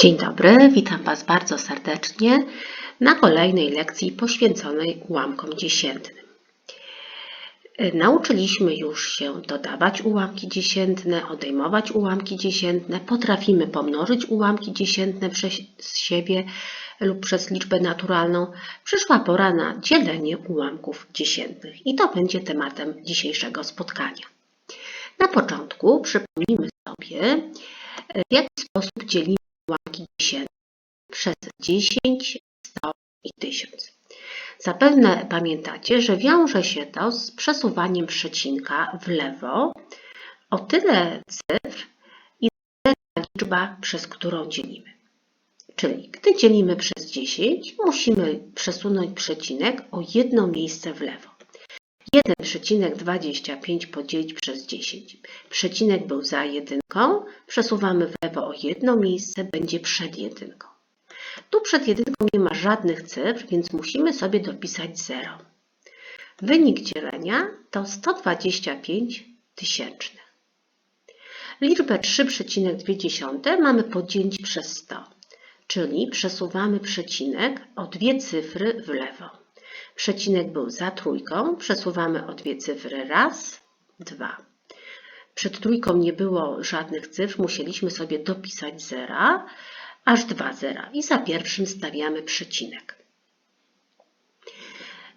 Dzień dobry, witam Was bardzo serdecznie na kolejnej lekcji poświęconej ułamkom dziesiętnym. Nauczyliśmy już się dodawać ułamki dziesiętne, odejmować ułamki dziesiętne, potrafimy pomnożyć ułamki dziesiętne przez siebie lub przez liczbę naturalną. Przyszła pora na dzielenie ułamków dziesiętnych i to będzie tematem dzisiejszego spotkania. Na początku przypomnijmy sobie, w jaki sposób dzielimy dziesiętne przez 10, 100 i 1000. Zapewne pamiętacie, że wiąże się to z przesuwaniem przecinka w lewo o tyle cyfr i tyle ta liczba, przez którą dzielimy. Czyli gdy dzielimy przez 10, musimy przesunąć przecinek o jedno miejsce w lewo. 1,25 podzielić przez 10. Przecinek był za jedynką, przesuwamy w lewo o jedno miejsce, będzie przed jedynką. Tu przed jedynką nie ma żadnych cyfr, więc musimy sobie dopisać 0. Wynik dzielenia to 125 tysięcznych. Liczbę 3,2 mamy podzielić przez 100, czyli przesuwamy przecinek o dwie cyfry w lewo. Przecinek był za trójką, przesuwamy o dwie cyfry raz, dwa. Przed trójką nie było żadnych cyfr, musieliśmy sobie dopisać zera, aż dwa zera i za pierwszym stawiamy przecinek.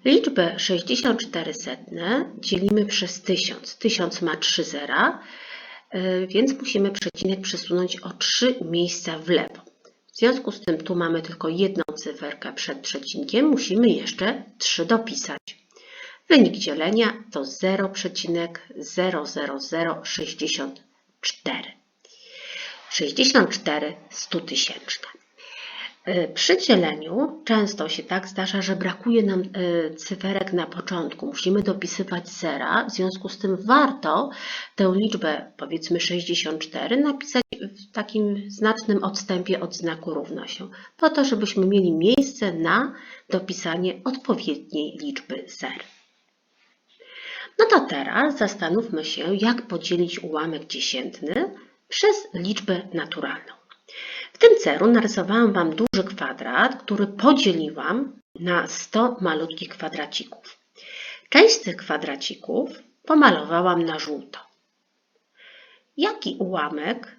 Liczbę 64 setne dzielimy przez 1000. 1000 ma 3 zera, y, więc musimy przecinek przesunąć o 3 miejsca w lewo. W związku z tym tu mamy tylko jedną cyferkę przed przecinkiem, musimy jeszcze 3 dopisać. Wynik dzielenia to 0,00064. 64 stutysięczne. Przy dzieleniu często się tak zdarza, że brakuje nam y, cyferek na początku. Musimy dopisywać zera, w związku z tym warto tę liczbę, powiedzmy 64, napisać w takim znacznym odstępie od znaku równa się, po to, żebyśmy mieli miejsce na dopisanie odpowiedniej liczby zer. No to teraz zastanówmy się, jak podzielić ułamek dziesiętny przez liczbę naturalną. W tym celu narysowałam Wam duży kwadrat, który podzieliłam na 100 malutkich kwadracików. Część tych kwadracików pomalowałam na żółto. Jaki ułamek,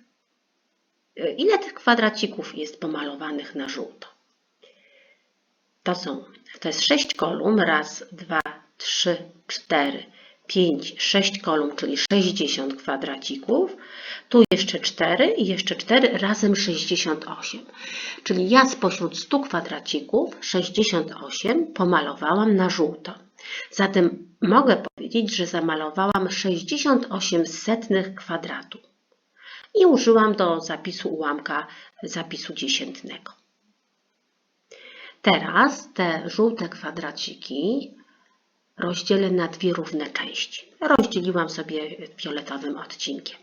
y, ile tych kwadracików jest pomalowanych na żółto? To są, to jest 6 kolumn, raz, dwa, trzy, cztery, 5, 6 kolumn, czyli 60 kwadracików. Tu jeszcze 4 i jeszcze 4 razem 68. Czyli ja spośród 100 kwadracików 68 pomalowałam na żółto. Zatem mogę powiedzieć, że zamalowałam 68 setnych kwadratu. I użyłam do zapisu ułamka zapisu dziesiętnego. Teraz te żółte kwadraciki rozdzielę na dwie równe części. Rozdzieliłam sobie fioletowym odcinkiem.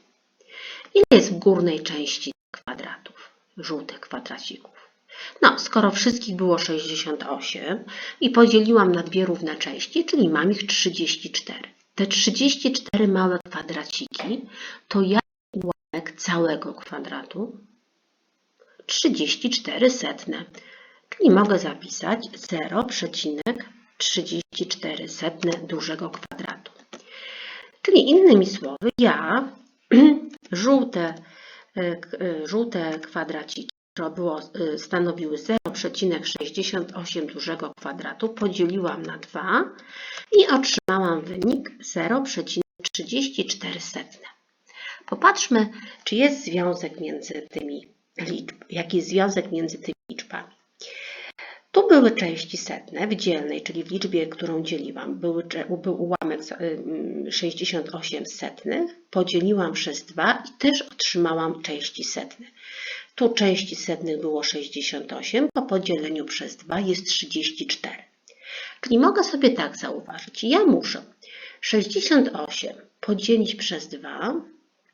Ile jest w górnej części kwadratów, żółtych kwadracików? No, skoro wszystkich było 68 i podzieliłam na dwie równe części, czyli mam ich 34. Te 34 małe kwadraciki to jaki ułamek całego kwadratu? 34 setne. Czyli mogę zapisać 0,34 setne dużego kwadratu. Czyli innymi słowy, ja żółte, e, e, żółte kwadraciki, które było, e, stanowiły 0,68 dużego kwadratu, podzieliłam na 2 i otrzymałam wynik 0,34. Popatrzmy, czy jest związek między tymi liczbami. Jaki jest związek między tymi były części setne w dzielnej, czyli w liczbie, którą dzieliłam. Były, był ułamek 68 setnych, podzieliłam przez 2 i też otrzymałam części setne. Tu części setnych było 68, po podzieleniu przez 2 jest 34. Czyli mogę sobie tak zauważyć. Ja muszę 68 podzielić przez 2,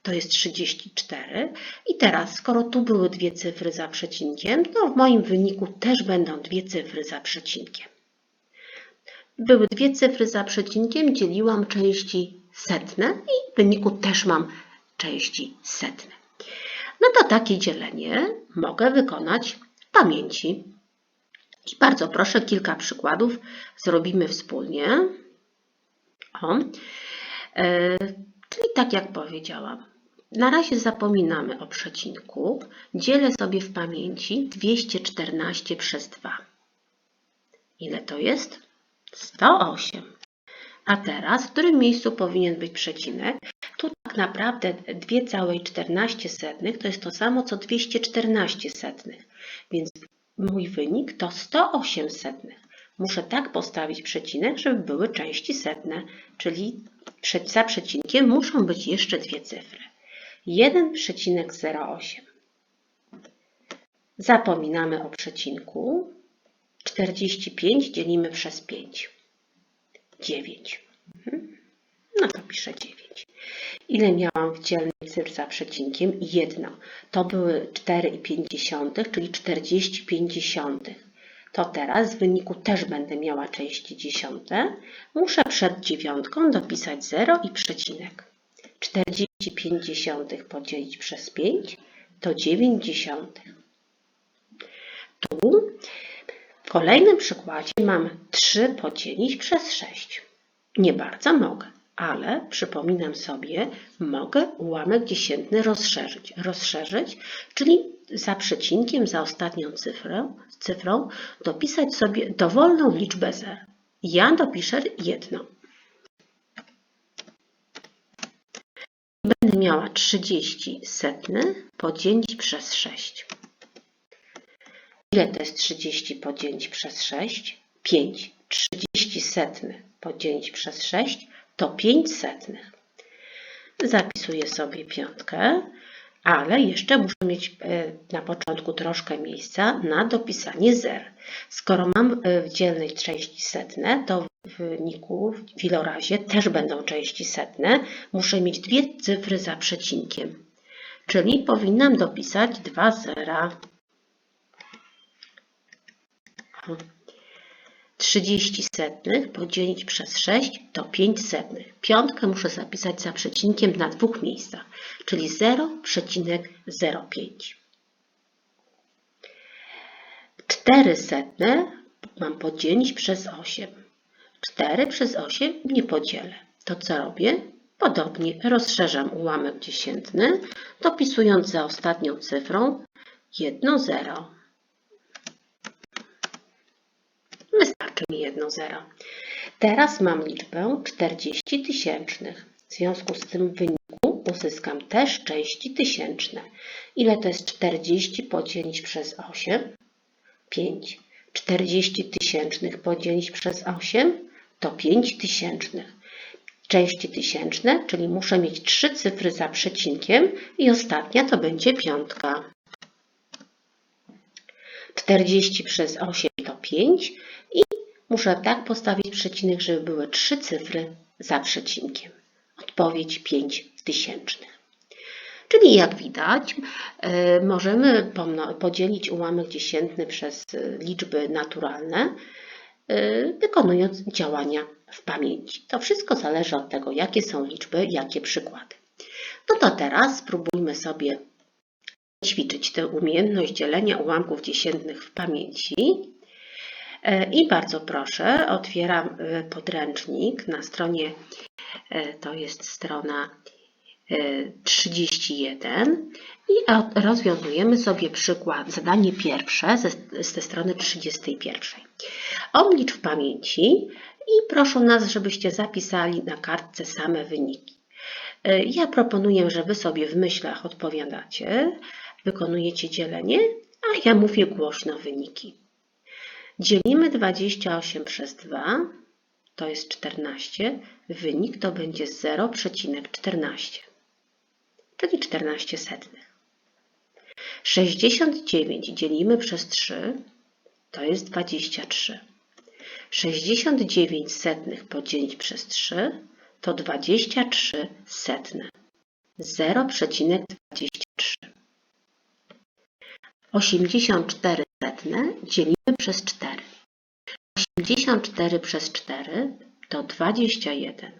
to jest 34. I teraz, skoro tu były dwie cyfry za przecinkiem, to w moim wyniku też będą dwie cyfry za przecinkiem. Były dwie cyfry za przecinkiem, dzieliłam części setne i w wyniku też mam części setne. no to takie dzielenie mogę wykonać w pamięci. I bardzo proszę, kilka przykładów zrobimy wspólnie. O. E, czyli tak jak powiedziałam, na razie zapominamy o przecinku. Dzielę sobie w pamięci 214 przez 2. Ile to jest? 108. A teraz, w którym miejscu powinien być przecinek? Tu tak naprawdę 2,14 to jest to samo co 214 setnych, więc mój wynik to 108 setnych. Muszę tak postawić przecinek, żeby były części setne, czyli za przecinkiem muszą być jeszcze dwie cyfry. 1,08. Zapominamy o przecinku. 45 dzielimy przez 5. 9. Mhm. No to piszę 9. Ile miałam w dzielnej cyfr za przecinkiem? 1. To były 4,5, czyli 40 pięćdziesiątych. To teraz w wyniku też będę miała części dziesiąte. Muszę przed dziewiątką dopisać 0 i przecinek. 45 dziesiątych podzielić przez 5 to 9 dziesiątych. Tu w kolejnym przykładzie mam 3 podzielić przez 6. Nie bardzo mogę, ale przypominam sobie, mogę ułamek dziesiętny rozszerzyć. Rozszerzyć, czyli za przecinkiem, za ostatnią cyfrę, cyfrą dopisać sobie dowolną liczbę zer. Ja dopiszę jedną. Będę miała 30 setny podzielić przez 6. Ile to jest 30 podzielić przez 6? 5. 30 setny podzielić przez 6 to 5 setnych. Zapisuję sobie piątkę, ale jeszcze muszę mieć e, na początku troszkę miejsca na dopisanie zer. Skoro mam e, w dzielnej części setne, to w wyniku, w ilorazie też będą części setne. Muszę mieć dwie cyfry za przecinkiem, czyli powinnam dopisać dwa zera. 30 setnych podzielić przez 6 to 5 setnych. Piątkę muszę zapisać za przecinkiem na dwóch miejscach, czyli 0,05. 4 setne mam podzielić przez 8. 4 przez 8 nie podzielę. To co robię? Podobnie rozszerzam ułamek dziesiętny, dopisując za ostatnią cyfrą 1 0. Mi jedno zero. Teraz mam liczbę 40 tysięcznych. W związku z tym w wyniku uzyskam też części tysięczne. Ile to jest 40 podzielić przez 8? 5. 40 tysięcznych podzielić przez 8 to 5 tysięcznych. Części tysięczne, czyli muszę mieć trzy cyfry za przecinkiem i ostatnia to będzie piątka. 40 przez 8 to 5 i muszę tak postawić przecinek, żeby były trzy cyfry za przecinkiem. Odpowiedź 5 tysięcznych. Czyli jak widać, e, możemy podzielić ułamek dziesiętny przez e, liczby naturalne, e, wykonując działania w pamięci. To wszystko zależy od tego, jakie są liczby, jakie przykłady. No to teraz spróbujmy sobie ćwiczyć tę umiejętność dzielenia ułamków dziesiętnych w pamięci. E, I bardzo proszę, otwieram e, podręcznik na stronie, e, to jest strona 31 i rozwiązujemy sobie przykład, zadanie pierwsze ze, strony 31. Oblicz w pamięci i proszę nas, żebyście zapisali na kartce same wyniki. Ja proponuję, że Wy sobie w myślach odpowiadacie, wykonujecie dzielenie, a ja mówię głośno wyniki. Dzielimy 28 przez 2, to jest 14. Wynik to będzie 0,14, czyli 14 setnych. 69 dzielimy przez 3, to jest 23. 69 setnych podzielić przez 3 to 23 setne. 0,23. 84 setne dzielimy przez 4. 84 przez 4 to 21.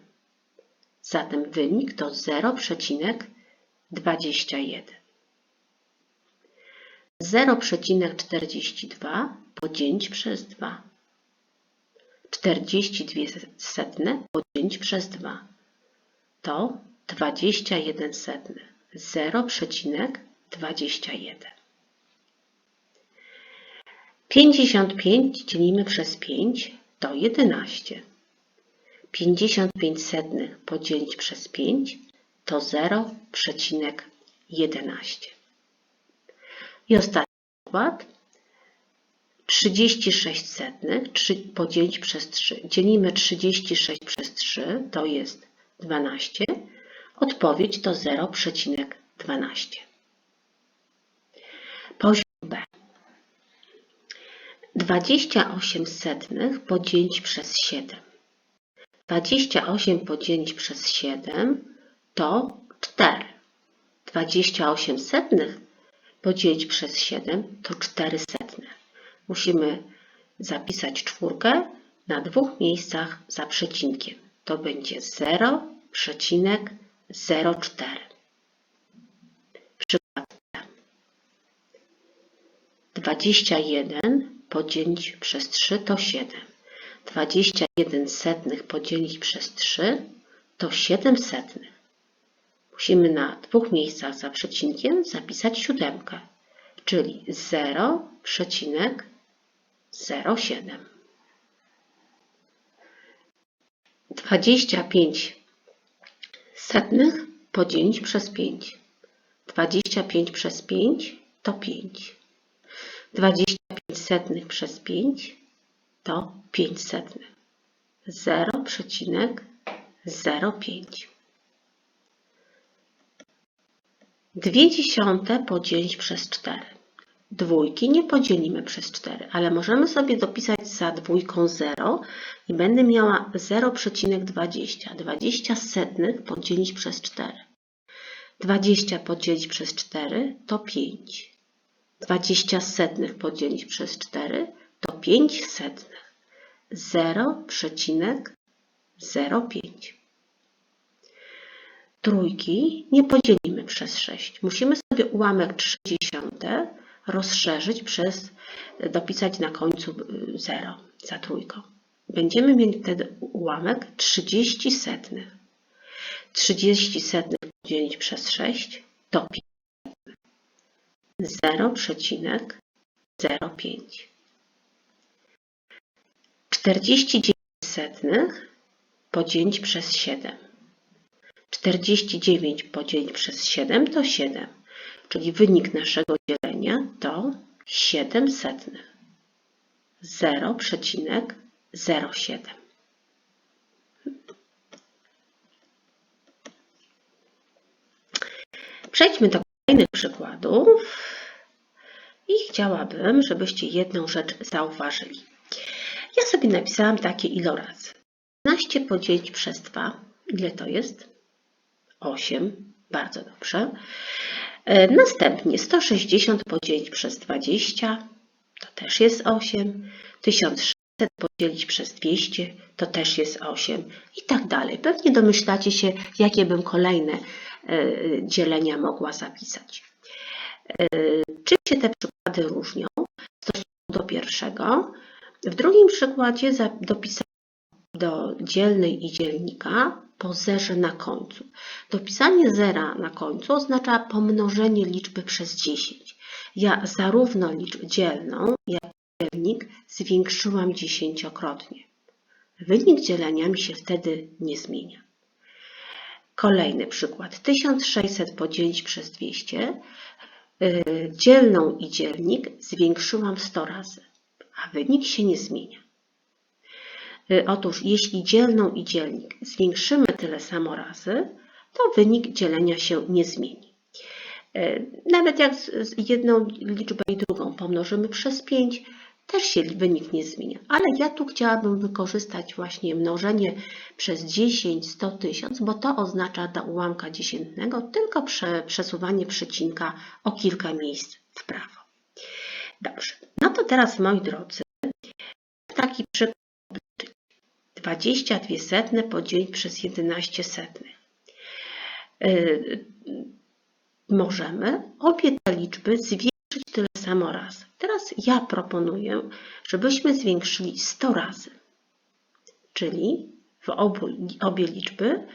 Zatem wynik to 0,21. 0,42 podzielić przez 2. 42 setne podzielić przez 2 to 21 setny. 0,21. 55 dzielimy przez 5 to 11. 55 setnych podzielić przez 5 to 0,11. I ostatni przykład. 36 setnych 3 podzielić przez 3. Dzielimy 36 przez 3 to jest 12. Odpowiedź to 0,12. Poziom B. 28 setnych podzielić przez 7. 28 podzielić przez 7 to 4. 28 setnych podzielić przez 7 to 4 setne. Musimy zapisać czwórkę na dwóch miejscach za przecinkiem. To będzie 0,04. Przykład B. 21 podzielić przez 3 to 7. 21 setnych podzielić przez 3 to 7 setnych. Musimy na dwóch miejscach za przecinkiem zapisać siódemkę, czyli 0,07. 25 setnych podzielić przez 5. 25 przez 5 to 5. 20 500 przez 5 to 500. 0,05. 2 dziesiąte podzielić przez 4. Dwójki nie podzielimy przez 4, ale możemy sobie dopisać za dwójką 0 i będę miała 0,20. 20 setnych podzielić przez 4. 20 podzielić przez 4 to 5. 20 setnych podzielić przez 4 to 5 setnych. 0,05. Trójki nie podzielimy przez 6. Musimy sobie ułamek 30 rozszerzyć przez, dopisać na końcu 0 za trójką. Będziemy mieli wtedy ułamek 30 setnych. 30 setnych podzielić przez 6 to 5. 0,05. 49 setnych podzielić przez 7. 49 podzielić przez 7 to 7, czyli wynik naszego dzielenia to 7 setnych. 0,07. Przejdźmy do kolejnych przykładów i chciałabym, żebyście jedną rzecz zauważyli. Ja sobie napisałam takie ilorazy. 15 podzielić przez 2. Ile to jest? 8. Bardzo dobrze. E, następnie 160 podzielić przez 20. To też jest 8. 1600 podzielić przez 200. To też jest 8. I tak dalej. Pewnie domyślacie się, jakie bym kolejne dzielenia mogła zapisać. E, czym się te przykłady różnią w stosunku do pierwszego? W drugim przykładzie dopisałam do dzielnej i dzielnika po zerze na końcu. Dopisanie zera na końcu oznacza pomnożenie liczby przez 10. Ja zarówno liczbę dzielną, jak i dzielnik zwiększyłam dziesięciokrotnie. Wynik dzielenia mi się wtedy nie zmienia. Kolejny przykład. 1600 podzielić przez 200. Y, dzielną i dzielnik zwiększyłam 100 razy, a wynik się nie zmienia. Y, otóż jeśli dzielną i dzielnik zwiększymy tyle samo razy, to wynik dzielenia się nie zmieni. Y, nawet jak jedną liczbę i drugą pomnożymy przez 5, też się wynik nie zmienia. Ale ja tu chciałabym wykorzystać właśnie mnożenie przez 10, 100, 1000, bo to oznacza do ułamka dziesiętnego tylko prze, przesuwanie przecinka o kilka miejsc w prawo. Dobrze, no to teraz moi drodzy, taki przykład 22 setne podzielić przez 11 setnych. Możemy obie te liczby zwiększyć tyle samo razy. Teraz ja proponuję, żebyśmy zwiększyli 100 razy. Czyli w obu, obie liczby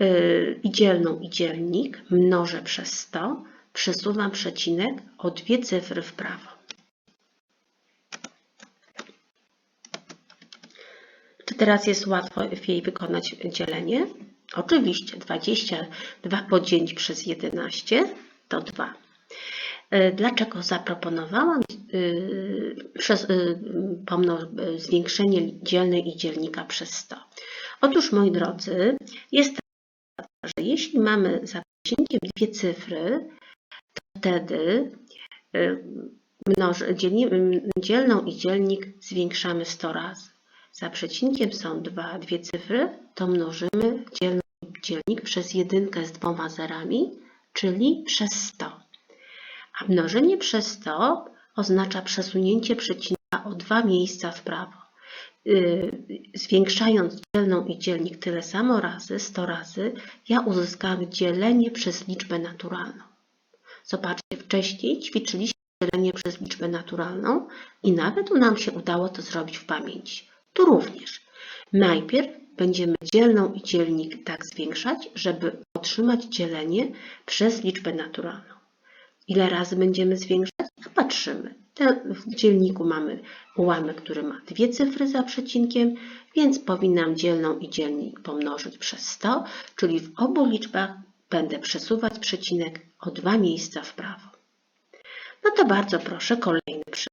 yy, i dzielną i dzielnik mnożę przez 100, przesuwam przecinek o dwie cyfry w prawo. Czy teraz jest łatwiej wykonać dzielenie? Oczywiście 22 podzielić przez 11 to 2. E, Dlaczego zaproponowałam y, przez, y, pomno- zwiększenie dzielnej i dzielnika przez 100? Otóż, moi drodzy, jest tak, że jeśli mamy za przecinkiem dwie cyfry, to wtedy dzielną i dzielnik zwiększamy 100 razy. Za przecinkiem są dwa, dwie cyfry, to mnożymy dzielny dzielnik przez jedynkę z dwoma zerami, czyli przez 100. A mnożenie przez 100 oznacza przesunięcie przecinka o dwa miejsca w prawo. Yy, Zwiększając dzielną i dzielnik tyle samo razy, 100 razy, ja uzyskam dzielenie przez liczbę naturalną. Zobaczcie, wcześniej ćwiczyliśmy dzielenie przez liczbę naturalną i nawet nam się udało to zrobić w pamięci. Tu również. Najpierw będziemy dzielną i dzielnik tak zwiększać, żeby otrzymać dzielenie przez liczbę naturalną. Ile razy będziemy zwiększać? A Patrzymy. Te- W dzielniku mamy ułamek, który ma dwie cyfry za przecinkiem, więc powinnam dzielną i dzielnik pomnożyć przez 100, czyli w obu liczbach będę przesuwać przecinek o dwa miejsca w prawo. No to bardzo proszę, kolejny przykład.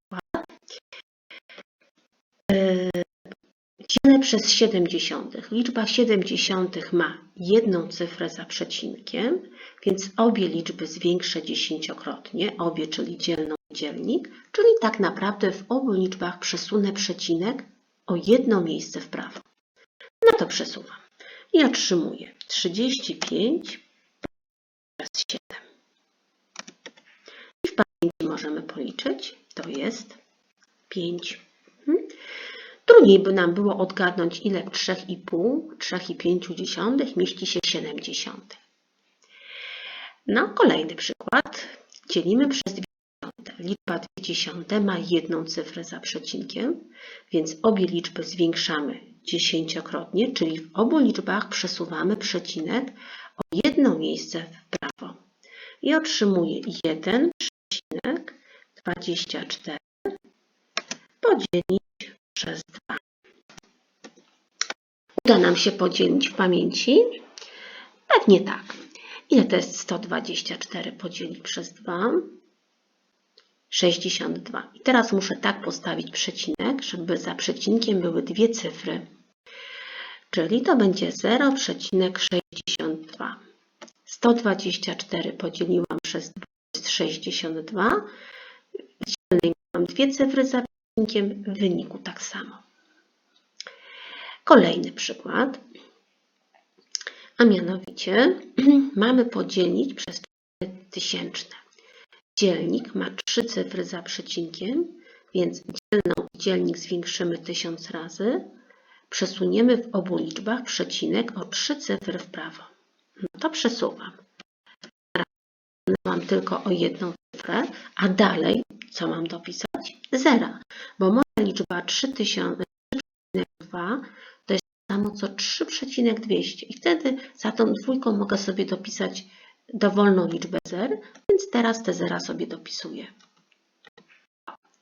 Dzielę przez 70. Liczba 70 ma jedną cyfrę za przecinkiem, więc obie liczby zwiększę dziesięciokrotnie, obie, czyli dzielną i dzielnik, czyli tak naprawdę w obu liczbach przesunę przecinek o jedno miejsce w prawo. No to przesuwam i otrzymuję 35 przez 7. I w pamięci możemy policzyć, to jest 5. Mhm. Trudniej by nam było odgadnąć, ile w 3,5, 3,5 mieści się 7 dziesiątych. No, kolejny przykład. Dzielimy przez 2 dziesiąte. Liczba 2 dziesiąte ma jedną cyfrę za przecinkiem, więc obie liczby zwiększamy dziesięciokrotnie, czyli w obu liczbach przesuwamy przecinek o jedno miejsce w prawo. I otrzymuję 1 przecinek 24 podzielić przez 2. Uda nam się podzielić w pamięci? Pewnie tak. Ile to jest 124 podzielić przez 2? 62. I teraz muszę tak postawić przecinek, żeby za przecinkiem były dwie cyfry. Czyli to będzie 0,62. 124 podzieliłam przez 2 jest 62. W dzielnej mam dwie cyfry za przecinkiem, w wyniku tak samo. Kolejny przykład. A mianowicie mamy podzielić przez 4 tysięczne. Dzielnik ma trzy cyfry za przecinkiem, więc dzielną i dzielnik zwiększymy 1000 razy. Przesuniemy w obu liczbach przecinek o trzy cyfry w prawo. No to przesuwam. Mam tylko o jedną cyfrę, a dalej co mam dopisać? Zera, bo moja liczba 3000 3,2 to jest to samo co 3,200 i wtedy za tą dwójką mogę sobie dopisać dowolną liczbę zer, więc teraz te zera sobie dopisuję.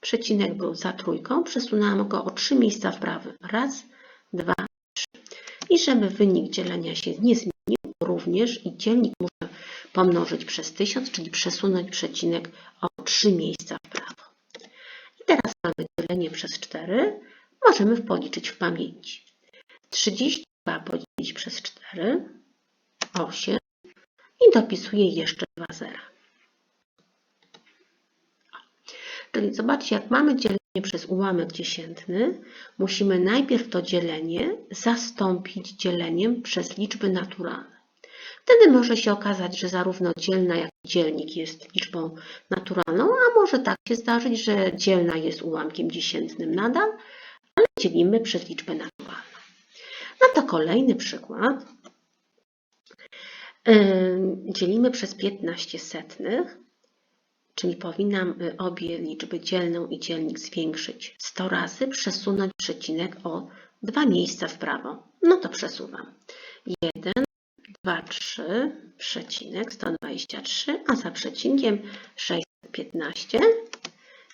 Przecinek był za trójką, przesunęłam go o 3 miejsca w prawo. Raz, dwa, trzy. I żeby wynik dzielenia się nie zmienił, również i dzielnik muszę pomnożyć przez 1000, czyli przesunąć przecinek o 3 miejsca w prawo. Teraz mamy dzielenie przez 4. Możemy policzyć w pamięci. 32 podzielić przez 4, 8 i dopisuję jeszcze 2 zera. Czyli zobaczcie, jak mamy dzielenie przez ułamek dziesiętny, musimy najpierw to dzielenie zastąpić dzieleniem przez liczby naturalne. Wtedy może się okazać, że zarówno dzielna, jak i dzielnik jest liczbą naturalną, a może tak się zdarzyć, że dzielna jest ułamkiem dziesiętnym nadal, ale dzielimy przez liczbę naturalną. No to kolejny przykład. Yy, Dzielimy przez 15 setnych, czyli powinnam y, obie liczby dzielną i dzielnik zwiększyć 100 razy, przesunąć przecinek o dwa miejsca w prawo. No to przesuwam. 1, 2, 3, przecinek 123, a za przecinkiem 615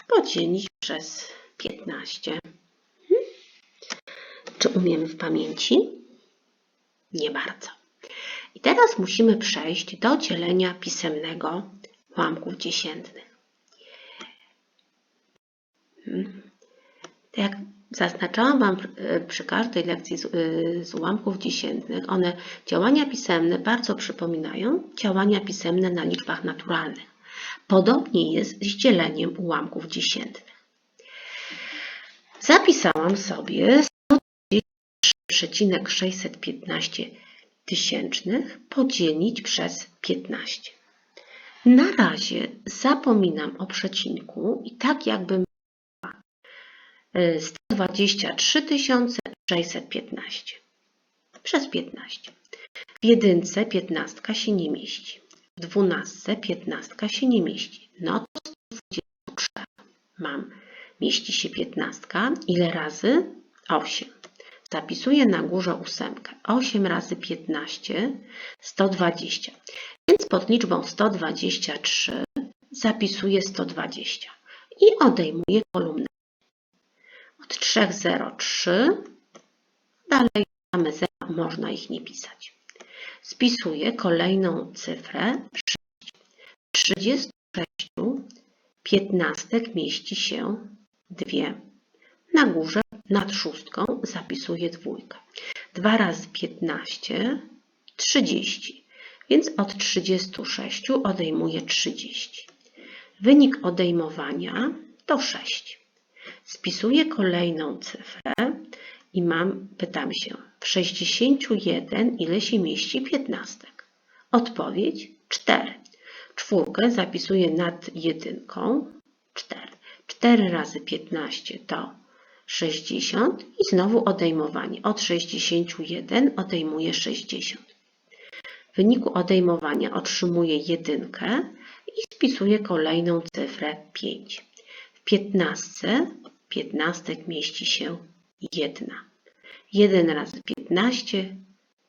podzielić przez 15. Hmm? Czy umiemy w pamięci? Nie bardzo. I teraz musimy przejść do dzielenia pisemnego ułamków dziesiętnych. Hmm. Tak jak zaznaczałam Wam e, przy każdej lekcji z, e, z ułamków dziesiętnych, one działania pisemne bardzo przypominają działania pisemne na liczbach naturalnych. Podobnie jest z dzieleniem ułamków dziesiętnych. Zapisałam sobie 123,615 tysięcznych podzielić przez 15. Na razie zapominam o przecinku i tak jakbym 123 615 przez 15. W jedynce 15 się nie mieści. W dwunastce 15 się nie mieści. No to 123 mam. Mieści się 15. Ile razy? 8. Zapisuję na górze ósemkę. 8 razy 15, 120. Więc pod liczbą 123 zapisuję 120 i odejmuję kolumnę. Od 3, 0, 3. Dalej mamy 0, można ich nie pisać. Spisuję kolejną cyfrę 6. 36 piętnastek mieści się 2. Na górze nad szóstką zapisuję dwójkę. 2 razy 15, 30. Więc od 36 odejmuję 30. Wynik odejmowania to 6. Spisuję kolejną cyfrę i mam, pytam się, w 61 ile się mieści piętnastek? Odpowiedź 4. Czwórkę zapisuję nad jedynką 4. 4 razy 15 to 60 i znowu odejmowanie. Od 61 odejmuję 60. W wyniku odejmowania otrzymuję jedynkę i spisuję kolejną cyfrę 5. W 15 piętnastek mieści się 1. 1 razy 15,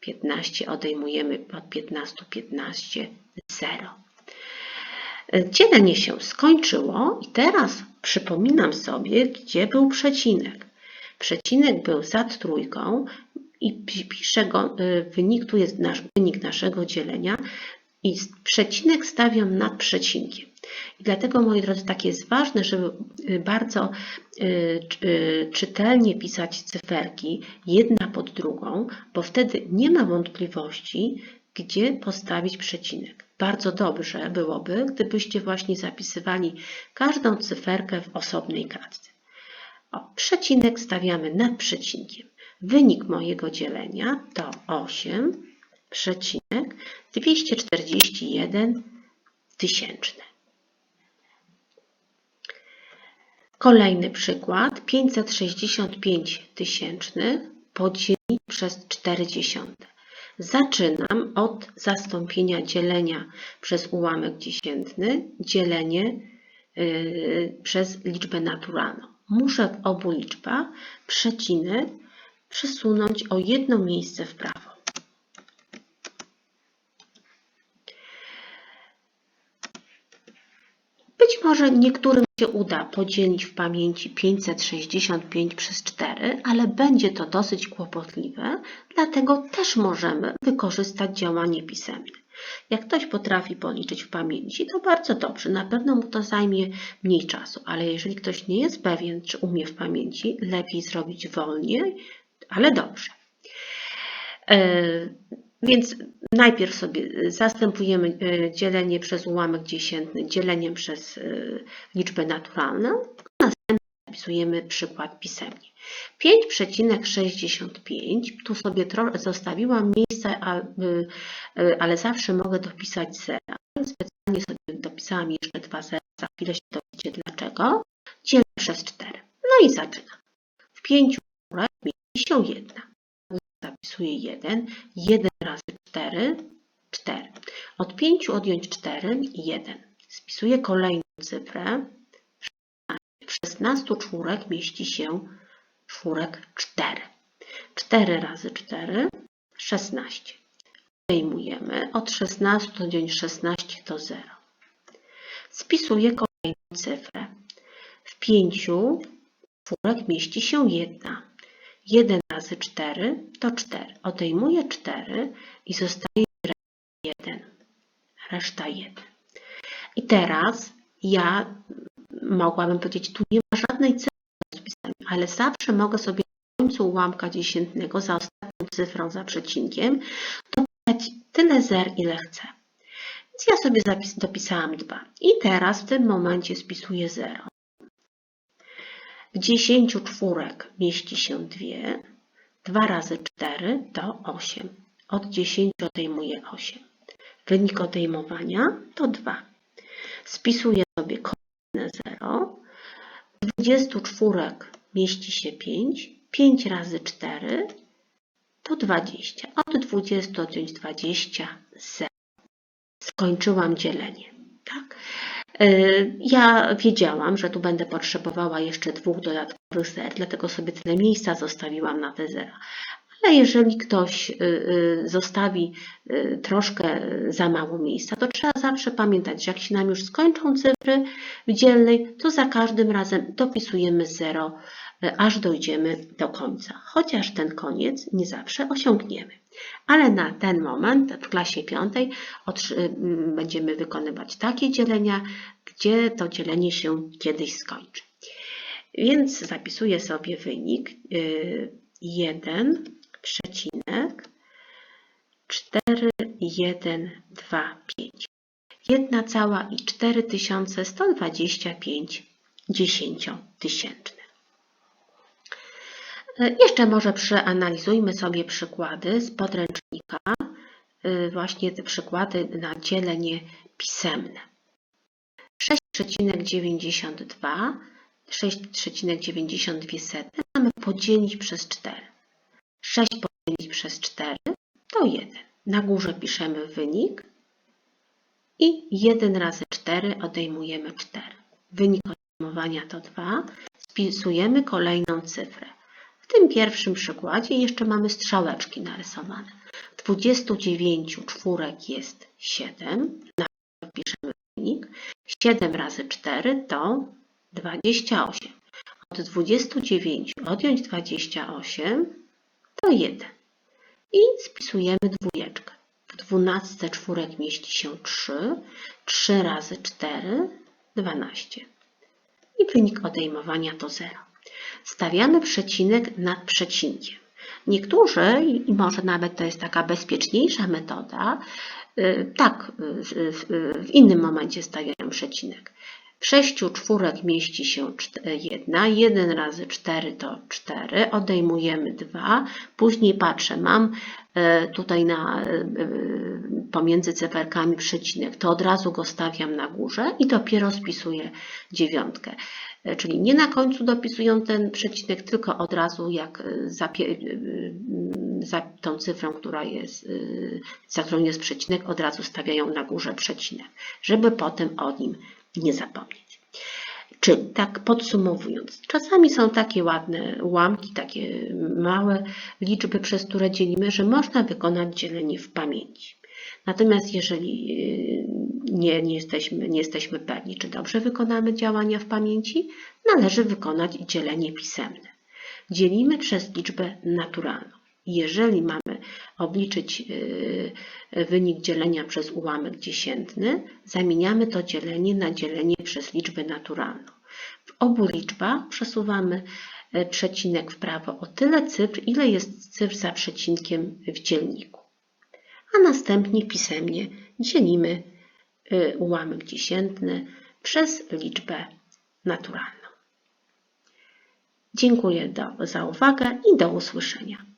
15 odejmujemy od 15, 15, 0. Dzielenie się skończyło i teraz przypominam sobie, gdzie był przecinek. Przecinek był za trójką i piszę go, y, wynik, tu jest nasz, wynik naszego dzielenia i przecinek stawiam nad przecinkiem. I dlatego, moi drodzy, tak jest ważne, żeby y, bardzo y, czytelnie pisać cyferki jedna pod drugą, bo wtedy nie ma wątpliwości, gdzie postawić przecinek. Bardzo dobrze byłoby, gdybyście właśnie zapisywali każdą cyferkę w osobnej kartce. O, przecinek stawiamy nad przecinkiem. Wynik mojego dzielenia to 8 przecinek 241 tysięczny. Kolejny przykład 565 tysięcznych podzielić przez 40. Zaczynam od zastąpienia dzielenia przez ułamek dziesiętny, dzielenie yy, przez liczbę naturalną. Muszę w obu liczbach przecinek przesunąć o jedno miejsce w prawo. Być może niektórym się uda podzielić w pamięci 565 przez 4, ale będzie to dosyć kłopotliwe, dlatego też możemy wykorzystać działanie pisemne. Jak ktoś potrafi policzyć w pamięci, to bardzo dobrze, na pewno mu to zajmie mniej czasu, ale jeżeli ktoś nie jest pewien, czy umie w pamięci, lepiej zrobić wolniej, ale dobrze. E, więc najpierw sobie zastępujemy e, dzielenie przez ułamek dziesiętny dzieleniem przez e, liczbę naturalną. Następnie zapisujemy przykład pisemnie. 5,65, tu sobie zostawiłam miejsce, e, ale zawsze mogę dopisać zera. Specjalnie sobie dopisałam jeszcze dwa zera, za chwilę się dowiecie dlaczego. Dzielę przez 4. No i zaczynam. W 5 górę 51. Wpisuję 1. 1 razy 4, 4. Od 5 odjąć 4, 1. Spisuję kolejną cyfrę. W 16 czwórek mieści się czwórek 4. 4 razy 4, 16. Odejmujemy. Od 16 odjąć 16 to 0. Spisuję kolejną cyfrę. W 5 czwórek mieści się 1. 1 razy 4 to 4. Odejmuję 4 i zostaje 1. Reszta 1. I teraz ja mogłabym powiedzieć, tu nie ma żadnej cyfry do spisania, ale zawsze mogę sobie na końcu ułamka dziesiętnego za ostatnią cyfrą, za przecinkiem, dopisać tyle zer, ile chcę. Więc ja sobie zapis, dopisałam 2. I teraz w tym momencie spisuję 0. W 10 czwórek mieści się 2. 2 razy 4 to 8. Od 10 odejmuję 8. Wynik odejmowania to 2. Spisuję sobie kolejne 0. W 20 czwórek mieści się 5. 5 razy 4 to 20. Od 20 odjąć 20 0. Skończyłam dzielenie. Tak? Yy, Ja wiedziałam, że tu będę potrzebowała jeszcze dwóch dodatkowych zer, dlatego sobie tyle miejsca zostawiłam na te zera. Ale jeżeli ktoś y, y, zostawi y, troszkę za mało miejsca, to trzeba zawsze pamiętać, że jak się nam już skończą cyfry w dzielnej, to za każdym razem dopisujemy 0, aż dojdziemy do końca. Chociaż ten koniec nie zawsze osiągniemy. Ale na ten moment w klasie piątej będziemy wykonywać takie dzielenia, gdzie to dzielenie się kiedyś skończy. Więc zapisuję sobie wynik 1 przecinek 4, 1, 2, 5. 1 cała i 4125 dziesięciotysięcznych. Jeszcze może przeanalizujmy sobie przykłady z podręcznika, właśnie te przykłady na dzielenie pisemne. 6,92 6,92 mamy podzielić przez 4. 6 podzielić przez 4 to 1. Na górze piszemy wynik i 1 razy 4 odejmujemy 4. Wynik odejmowania to 2. Spisujemy kolejną cyfrę. W tym pierwszym przykładzie jeszcze mamy strzałeczki narysowane. 29 czwórek jest 7. Na górze piszemy wynik. 7 razy 4 to 28. Od 29 odjąć 28 to 1. I spisujemy dwójeczkę. W 12 czwórek mieści się 3. 3 razy 4 12. I wynik odejmowania to 0. Stawiamy przecinek nad przecinkiem. Niektórzy, i może nawet to jest taka bezpieczniejsza metoda, tak w innym momencie stawiają przecinek. W 6 czwórek mieści się 1. 1 razy 4 to 4. Odejmujemy 2. Później patrzę, mam tutaj na, pomiędzy cyferkami przecinek. To od razu go stawiam na górze i dopiero spisuję dziewiątkę. Czyli nie na końcu dopisują ten przecinek, tylko od razu jak za, za tą cyfrą, która jest, za którą jest przecinek, od razu stawiają na górze przecinek, żeby potem o nim nie zapomnieć. Czyli tak podsumowując, czasami są takie ładne ułamki, takie małe liczby, przez które dzielimy, że można wykonać dzielenie w pamięci. Natomiast jeżeli nie, nie, jesteśmy, nie jesteśmy pewni, czy dobrze wykonamy działania w pamięci, należy wykonać dzielenie pisemne. Dzielimy przez liczbę naturalną. Jeżeli mamy obliczyć wynik dzielenia przez ułamek dziesiętny, zamieniamy to dzielenie na dzielenie przez liczbę naturalną. W obu liczbach przesuwamy przecinek w prawo o tyle cyfr, ile jest cyfr za przecinkiem w dzielniku. A następnie pisemnie dzielimy ułamek dziesiętny przez liczbę naturalną. Dziękuję za uwagę i do usłyszenia.